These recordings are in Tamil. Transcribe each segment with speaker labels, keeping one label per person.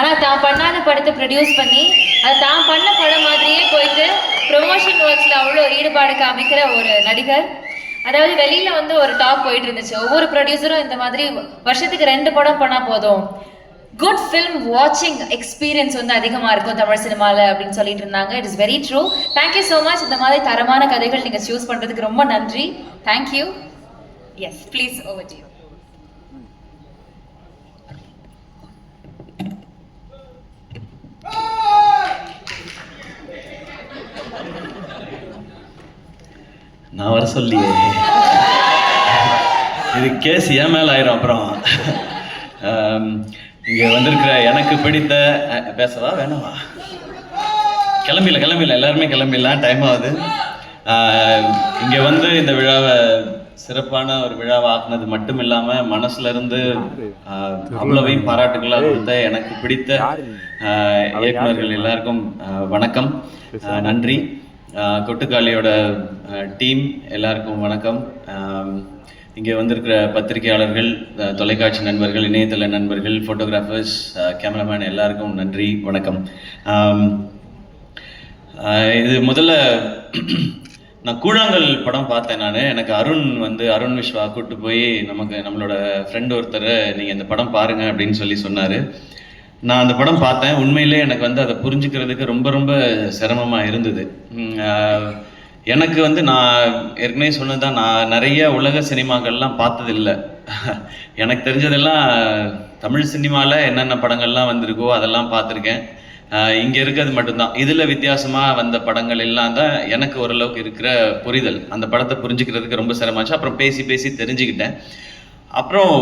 Speaker 1: ஆனால் தான் பண்ணாத படத்தை ப்ரொடியூஸ் பண்ணி அது தான் பண்ண படம் மாதிரியே போயிட்டு ப்ரொமோஷன் ஒர்க்ஸில் அவ்வளோ ஈடுபாடு காமிக்கிற ஒரு நடிகர். அதாவது வெளியில் வந்து ஒரு டாக் போயிட்டு இருந்துச்சு ஒவ்வொரு ப்ரொடியூசரும் இந்த மாதிரி வருஷத்துக்கு ரெண்டு படம் பண்ணால் போதும். குட் ஃபிலிம் வாட்சிங் எக்ஸ்பீரியன்ஸ் வந்து அதிகமாக இருக்கும் தமிழ் சினிமாவில் அப்படின்னு சொல்லிட்டு இருந்தாங்க. It is very true thank you so much இந்த மாதிரி தரமான கதைகள் நீங்கள் சூஸ் பண்ணுறதுக்கு ரொம்ப நன்றி. Thank you yes please over to
Speaker 2: நான் வர சொல்லியே. இது கேஸ் ஏன் மேலே ஆயிரும் அப்புறம். இங்கே வந்திருக்கிற எனக்கு பிடித்த பேசவா வேணாவா? கிளம்பில கிளம்பில எல்லாருமே கிளம்பிடலாம் டைம் ஆகுது. இங்கே வந்து இந்த விழாவை சிறப்பான ஒரு விழாவை ஆக்குனது மட்டும் இல்லாமல் மனசுல இருந்து அவ்வளவையும் பாராட்டுகளாக கொடுத்த எனக்கு பிடித்த இயக்குநர்கள் எல்லாருக்கும் வணக்கம். நன்றி. கொட்டுக்காளியோட டீம் எல்லாருக்கும் வணக்கம். இங்கே வந்திருக்கிற பத்திரிகையாளர்கள் தொலைக்காட்சி நண்பர்கள் இணையதள நண்பர்கள் ஃபோட்டோகிராஃபர்ஸ் கேமராமேன் எல்லாருக்கும் நன்றி வணக்கம். இது முதல்ல நான் கூழாங்கல் படம் பார்த்தேன் நான். எனக்கு அருண் வந்து அருண் விஸ்வா கூட்டு போய் நமக்கு நம்மளோட ஃப்ரெண்ட் ஒருத்தர் நீங்கள் இந்த படம் பாருங்க அப்படின்னு சொல்லி சொன்னார். நான் அந்த படம் பார்த்தேன். உண்மையிலே எனக்கு வந்து அதை புரிஞ்சுக்கிறதுக்கு ரொம்ப ரொம்ப சிரமமாக இருந்தது. எனக்கு வந்து நான் ஏற்கனவே சொன்னதுதான் நான் நிறைய உலக சினிமாக்கள்லாம் பார்த்ததில்லை. எனக்கு தெரிஞ்சதெல்லாம் தமிழ் சினிமாவில் என்னென்ன படங்கள்லாம் வந்திருக்கோ அதெல்லாம் பார்த்துருக்கேன். இங்கே இருக்கிறது மட்டும்தான். இதில் வித்தியாசமாக வந்த படங்கள் எல்லாம் தான் எனக்கு ஓரளவுக்கு இருக்கிற புரிதல். அந்த படத்தை புரிஞ்சுக்கிறதுக்கு ரொம்ப சிரமாச்சு அப்புறம் பேசி பேசி தெரிஞ்சுக்கிட்டேன். அப்புறம்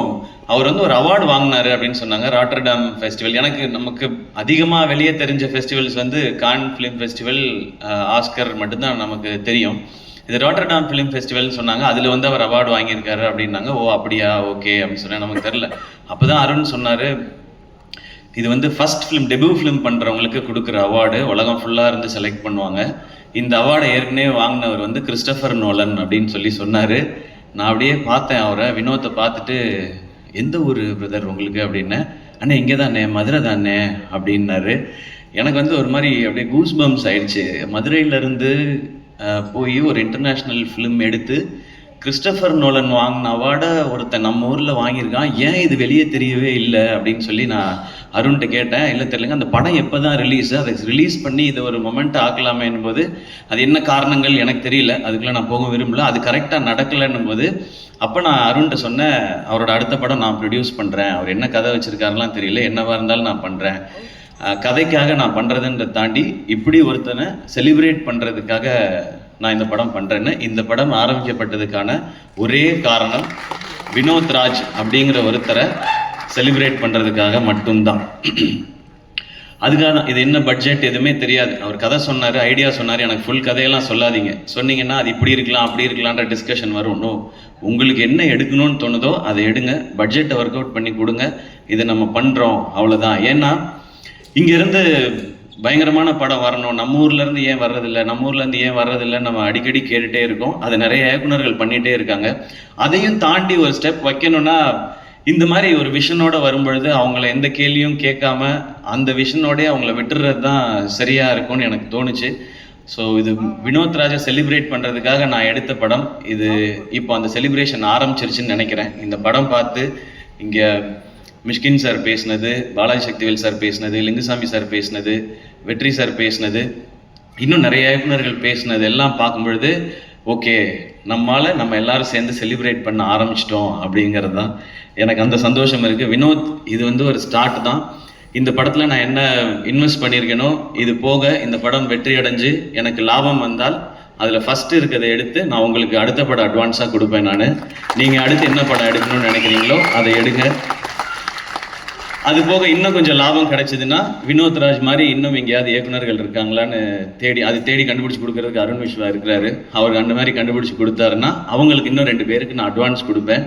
Speaker 2: அவர் வந்து ஒரு அவார்டு வாங்கினாரு அப்படின்னு சொன்னாங்க ராட்டர்டாம் ஃபெஸ்டிவல் எனக்கு நமக்கு அதிகமாக வெளியே தெரிஞ்ச ஃபெஸ்டிவல்ஸ் வந்து கான் ஃபிலிம் ஃபெஸ்டிவல் ஆஸ்கர் மட்டும்தான் நமக்கு தெரியும். இது ராட்டர்டாம் ஃபிலிம் ஃபெஸ்டிவல்னு சொன்னாங்க அதில் வந்து அவர் அவார்டு வாங்கியிருக்காரு அப்படின்னாங்க ஓ அப்படியா ஓகே அப்படின்னு சொன்னேன் நமக்கு தெரில அப்போ தான் அருண் சொன்னார் இது வந்து ஃபர்ஸ்ட் ஃபிலிம் டெபியூ ஃபிலிம் பண்ணுறவங்களுக்கு கொடுக்குற அவார்டு உலகம் ஃபுல்லாக இருந்து செலக்ட் பண்ணுவாங்க. இந்த அவார்டை ஏற்கனவே வாங்கினவர் வந்து கிறிஸ்டபர் நோலன் அப்படின்னு சொல்லி சொன்னார். நான் அப்படியே பார்த்தேன் அவரை வினோத்தை பார்த்துட்டு எந்த ஊர் பிரதர் உங்களுக்கு? அப்படின்னேன் அண்ணே இங்கே தானே மதுரை தானே அப்படின்னாரு. எனக்கு வந்து ஒரு மாதிரி அப்படியே கூஸ் பம்ஸ் ஆயிடுச்சு. மதுரையிலேருந்து போய் ஒரு இன்டர்நேஷ்னல் ஃபிலிம் எடுத்து கிறிஸ்டபர் நோலன் வாங்கின அவார்டை ஒருத்தன் நம்ம ஊரில் வாங்கியிருக்கான். ஏன் இது வெளியே தெரியவே இல்லை அப்படின்னு சொல்லி நான் அருண்கிட்ட கேட்டேன். இல்லை தெரியலங்க அந்த படம் எப்போ தான் ரிலீஸ் அதை ரிலீஸ் பண்ணி இதை ஒரு மொமெண்ட் ஆக்கலாமேன்னும் போது அது என்ன காரணங்கள் எனக்கு தெரியல. அதுக்குள்ளே நான் போக விரும்பல. அது கரெக்டாக நடக்கலைன்னும் போது அப்போ நான் அருண்கிட்ட சொன்னேன் அவரோட அடுத்த படம் நான் ப்ரொடியூஸ் பண்ணுறேன் அவர் என்ன கதை வச்சுருக்காருலாம் தெரியல. என்னவாக இருந்தாலும் நான் பண்ணுறேன் கதைக்காக நான் பண்ணுறதுன்றதை தாண்டி இப்படி ஒருத்தனை செலிப்ரேட் பண்ணுறதுக்காக நான் இந்த படம் பண்ணுறேன்னு இந்த படம் ஆரம்பிக்கப்பட்டதுக்கான ஒரே காரணம் வினோத் ராஜ் அப்படிங்கிற ஒருத்தரை செலிப்ரேட் பண்ணுறதுக்காக மட்டும்தான். அதுக்காக தான் இது என்ன பட்ஜெட் எதுவுமே தெரியாது. அவர் கதை சொன்னார் ஐடியா சொன்னார் எனக்கு ஃபுல் கதையெல்லாம் சொல்லாதீங்க. சொன்னீங்கன்னா அது இப்படி இருக்கலாம் அப்படி இருக்கலான்ற டிஸ்கஷன் வரும். நோ உங்களுக்கு என்ன எடுக்கணும்னு தோணுதோ அதை எடுங்க. பட்ஜெட்டை ஒர்க் அவுட் பண்ணி கொடுங்க. இதை நம்ம பண்ணுறோம் அவ்வளோதான் ஏன்னா இங்கேருந்து பயங்கரமான படம் வரணும். நம்ம ஊர்ல இருந்து ஏன் வர்றதில்ல? நம்ம ஊர்ல இருந்து ஏன் வர்றதில்ல நம்ம அடிக்கடி கேட்டுட்டே இருக்கோம். அதை நிறைய இயக்குனர்கள் பண்ணிட்டே இருக்காங்க. அதையும் தாண்டி ஒரு ஸ்டெப் வைக்கணும்னா இந்த மாதிரி ஒரு விஷனோட வரும்பொழுது அவங்கள எந்த கேள்வியும் கேட்காம அந்த விஷனோடய அவங்கள விட்டுறது தான் சரியா இருக்கும்னு எனக்கு தோணுச்சு. ஸோ இது வினோத் ராஜா செலிப்ரேட் பண்ணுறதுக்காக நான் எடுத்த படம். இது இப்போ அந்த செலிப்ரேஷன் ஆரம்பிச்சிருச்சுன்னு நினைக்கிறேன். இந்த படம் பார்த்து இங்கே மிஷ்கின் சார் பேசினது பாலாஜி சக்திவேல் சார் பேசினது லிங்குசாமி சார் பேசினது வெற்றி சார் பேசினது இன்னும் நிறைய இயக்குநர்கள் பேசினது எல்லாம் பார்க்கும்பொழுது ஓகே நம்மால் நம்ம எல்லாரும் சேர்ந்து செலிப்ரேட் பண்ண ஆரம்பிச்சிட்டோம் அப்படிங்கிறது தான் எனக்கு அந்த சந்தோஷம் இருக்குது வினோத் இது வந்து ஒரு ஸ்டார்ட் தான். இந்த படத்தில் நான் என்ன இன்வெஸ்ட் பண்ணியிருக்கேனோ இது போக இந்த படம் வெற்றி அடைஞ்சு எனக்கு லாபம் வந்தால் அதில் ஃபஸ்ட்டு இருக்கிறத எடுத்து நான் உங்களுக்கு அடுத்த படம் அட்வான்ஸாக கொடுப்பேன் நான். நீங்கள் அடுத்து என்ன படம் எடுக்கணும்னு நினைக்கிறீங்களோ அதை எடுங்க. அது போக இன்னும் கொஞ்சம் லாபம் கிடைச்சதுன்னா வினோத் ராஜ் மாதிரி இன்னும் எங்கேயாவது இயக்குனர்கள் இருக்காங்களான்னு தேடி அது தேடி கண்டுபிடிச்சு கொடுக்கறதுக்கு அருண் விஸ்வா இருக்கிறாரு. அவர் அந்த மாதிரி கண்டுபிடிச்சு கொடுத்தாருன்னா அவங்களுக்கு இன்னும் ரெண்டு பேருக்கு நான் அட்வான்ஸ் கொடுப்பேன்.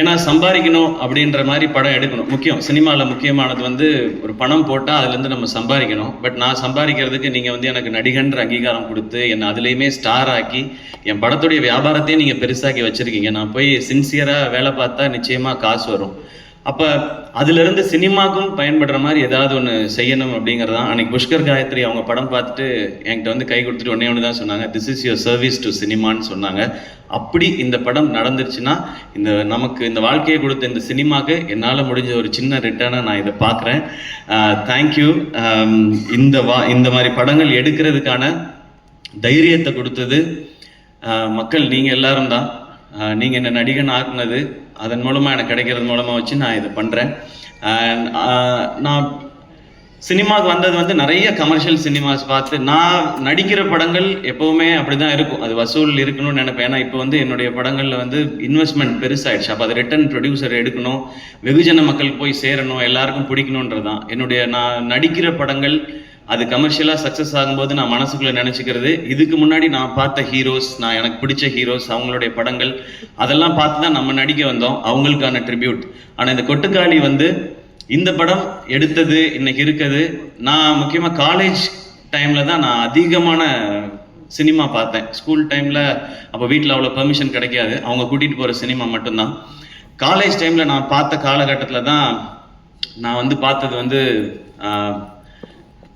Speaker 2: ஏன்னா சம்பாதிக்கணும் அப்படின்ற மாதிரி படம் எடுக்கணும். முக்கியம் சினிமாவில் முக்கியமானது வந்து ஒரு பணம் போட்டால் அதுலேருந்து நம்ம சம்பாதிக்கணும். பட் நான் சம்பாதிக்கிறதுக்கு நீங்கள் வந்து எனக்கு நடிகன்ற அங்கீகாரம் கொடுத்து என்னை அதுலேயுமே ஸ்டார் ஆக்கி என் படத்துடைய வியாபாரத்தையும் நீங்கள் பெருசாக்கி வச்சுருக்கீங்க. நான் போய் சின்சியராக வேலை பார்த்தா நிச்சயமாக காசு வரும். அப்போ அதுலேருந்து சினிமாக்கும் பயன்படுற மாதிரி ஏதாவது ஒன்று செய்யணும் அப்படிங்கிறது தான் அன்னைக்கு புஷ்கர் காயத்ரி அவங்க படம் பார்த்துட்டு என்கிட்ட வந்து கை கொடுத்துட்டு ஒன்னே ஒன்று தான் சொன்னாங்க this is your service to சினிமான்னு சொன்னாங்க. அப்படி இந்த படம் நடந்துருச்சுன்னா இந்த நமக்கு இந்த வாழ்க்கையை கொடுத்த இந்த சினிமாவுக்கு என்னால் முடிஞ்ச ஒரு சின்ன ரிட்டர்னாக நான் இதை பார்க்குறேன். தேங்க்யூ இந்த வா இந்த மாதிரி படங்கள் எடுக்கிறதுக்கான தைரியத்தை கொடுத்தது மக்கள் நீங்கள் எல்லாரும் தான். நீங்கள் என்ன நடிகன் ஆக்குனது அதன் மூலமாக எனக்கு கிடைக்கிறது மூலமாக வச்சு நான் இதை பண்ணுறேன் நான் சினிமாவுக்கு வந்தது வந்து நிறைய கமர்ஷியல் சினிமாஸ் பார்த்து நான் நடிக்கிற படங்கள் எப்போவுமே அப்படி தான் இருக்கும். அது வசூல் இருக்கணும்னு நினைப்பேன். ஏன்னா இப்போ வந்து என்னுடைய படங்களில் வந்து இன்வெஸ்ட்மெண்ட் பெருசாயிடுச்சு. அப்போ அது ரிட்டர்ன் ப்ரொடியூசர் எடுக்கணும் வெகுஜன மக்கள் போய் சேரணும் எல்லாருக்கும் பிடிக்கணுன்றது தான் என்னுடைய நான் நடிக்கிற படங்கள் அது கமர்ஷியலாக சக்ஸஸ் ஆகும்போது நான் மனசுக்குள்ளே நினச்சிக்கிறது. இதுக்கு முன்னாடி நான் பார்த்த ஹீரோஸ் நான் எனக்கு பிடிச்ச ஹீரோஸ் அவங்களுடைய படங்கள் அதெல்லாம் பார்த்து தான் நம்ம நடிக்க வந்தோம். அவங்களுக்கான ட்ரிபியூட் ஆனால் இந்த கொட்டுக்காளி வந்து இந்த படம் எடுத்தது இன்னைக்கு இருக்குது. நான் முக்கியமாக காலேஜ் டைமில் தான் நான் அதிகமான சினிமா பார்த்தேன். ஸ்கூல் டைமில் அப்போ வீட்டில் அவ்வளோ பெர்மிஷன் கிடைக்காது. அவங்க கூட்டிகிட்டு போகிற சினிமா மட்டும்தான். காலேஜ் டைமில் நான் பார்த்த காலகட்டத்தில் தான் நான் வந்து பார்த்தது வந்து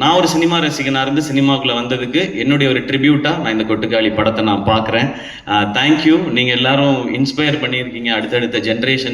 Speaker 2: நான் ஒரு சினிமா ரசிகனாக இருந்து சினிமாவுக்குள்ள வந்ததுக்கு என்னுடைய ஒரு ட்ரிபியூட்டாக நான் இந்த கொட்டுக்காளி படத்தை நான் பார்க்குறேன். தேங்க்யூ நீங்கள் எல்லாரும் இன்ஸ்பயர் பண்ணியிருக்கீங்க. அடுத்தடுத்த ஜென்ரேஷன்